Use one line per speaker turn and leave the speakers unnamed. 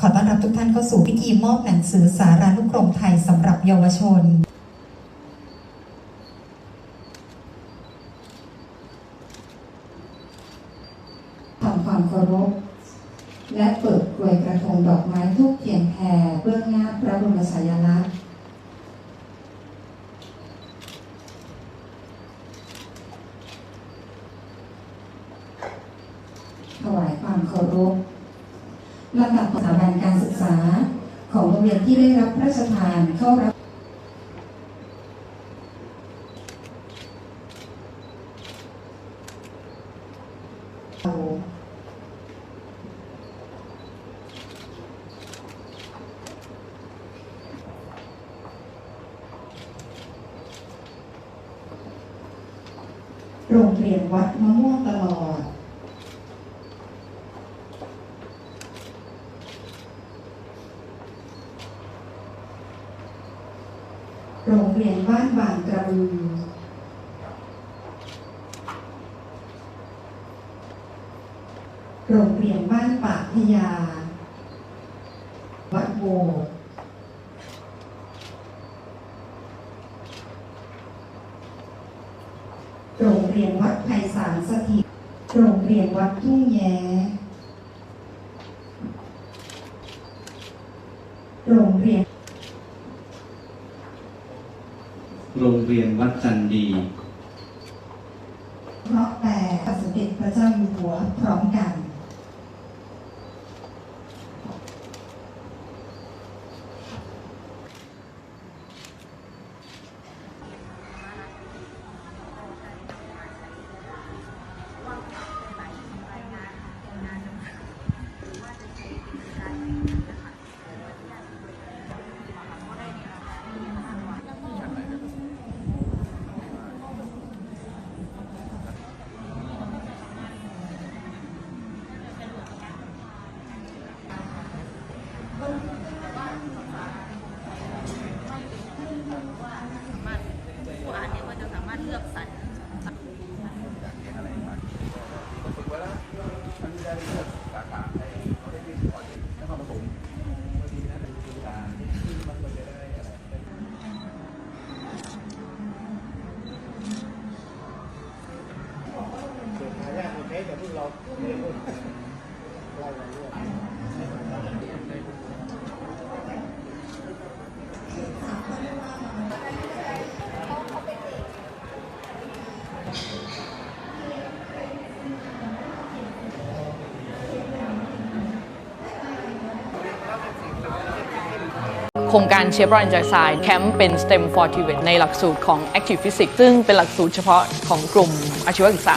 ขอต้อนรับทุกท่านเข้าสู่พิธีมอบหนังสือสารานุกรมไทยสำหรับเยาวชน
ทำความเคารพและเปิดกลวยกระทงดอกไม้ทูบเทียนแพรเบื้องหน้าพระบรมฉายาลักษณ์ถวายความเคารพ ลำดับสถาบันการศึกษา ของโรงเรียนที่ได้รับพระราชทานเข้ารับโรงเรียนวัดมะม่วงตลอด โรงเรียนบ้านบางกระบือโรงเรียนบ้านปากพยา วัดโบสถ์โรงเรียนวัดไพศาลสถิต โรงเรียนวัดทุ่งแย้โรงเรียน
โรง เรียนวัดจันดี
เพราะแต่สมเด็จพระเจ้าอยู่หัวพร้อมกัน
ผู้อ่านเนี่ยก็จะสามารถเลือกสรร
โครงการเชฟรอนจอยไซด์แคมป์เป็น STEM for TVET ในหลักสูตรของ Active Physics ซึ่งเป็นหลักสูตรเฉพาะของกลุ่มอาชีวศึกษา